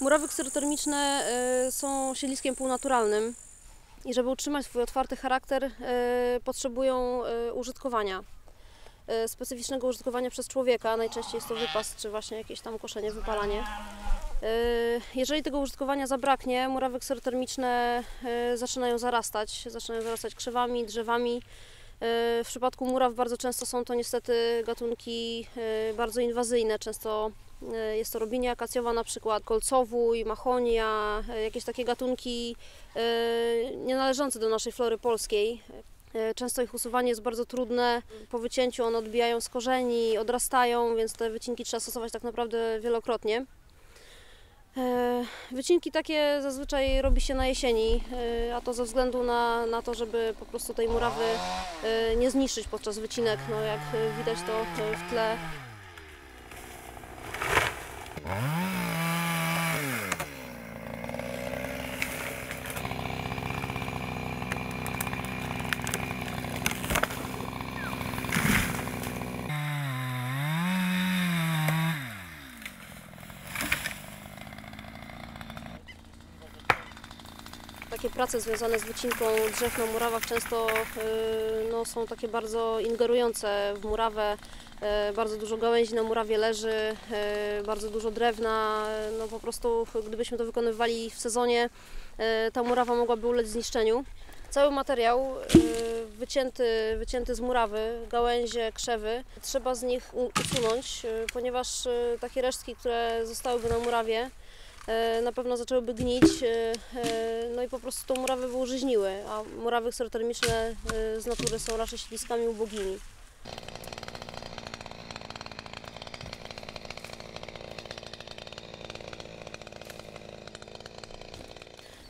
Murawy kserotermiczne y, są siedliskiem półnaturalnym i żeby utrzymać swój otwarty charakter, y, potrzebują y, użytkowania. Specyficznego użytkowania przez człowieka, najczęściej jest to wypas czy właśnie jakieś tam koszenie, wypalanie. Jeżeli tego użytkowania zabraknie, murawy kserotermiczne zaczynają zarastać, zaczynają zarastać krzewami, drzewami. W przypadku muraw bardzo często są to niestety gatunki bardzo inwazyjne, często jest to robinia akacjowa na przykład, kolcowój, machonia, y, jakieś takie gatunki y, nie należące do naszej flory polskiej. Często ich usuwanie jest bardzo trudne. Po wycięciu one odbijają z korzeni, odrastają, więc te wycinki trzeba stosować tak naprawdę wielokrotnie. E, Wycinki takie zazwyczaj robi się na jesieni, e, a to ze względu na, na to, żeby po prostu tej murawy e, nie zniszczyć podczas wycinek. No, jak e, widać to e, w tle Ah. Takie prace związane z wycinką drzew na murawach często y, no, są takie bardzo ingerujące w murawę. Y, Bardzo dużo gałęzi na murawie leży, y, bardzo dużo drewna. No, po prostu gdybyśmy to wykonywali w sezonie, ta murawa mogłaby ulec zniszczeniu. Cały materiał wycięty, wycięty z murawy, gałęzie, krzewy, trzeba z nich usunąć, ponieważ takie resztki, które zostałyby na murawie, e, na pewno zaczęłyby gnić, e, e, no i po prostu tą murawę by użyźniły, a murawy kserotermiczne e, z natury są raczej siedliskami ubogimi.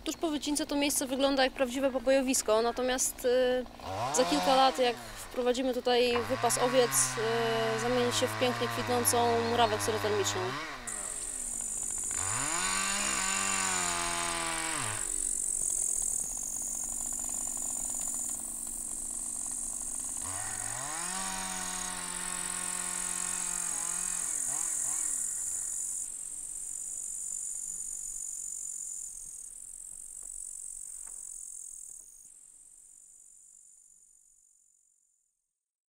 Tuż po wycince to miejsce wygląda jak prawdziwe pobojowisko, natomiast e, za kilka lat, jak wprowadzimy tutaj wypas owiec, e, zamieni się w pięknie kwitnącą murawę kserotermiczną.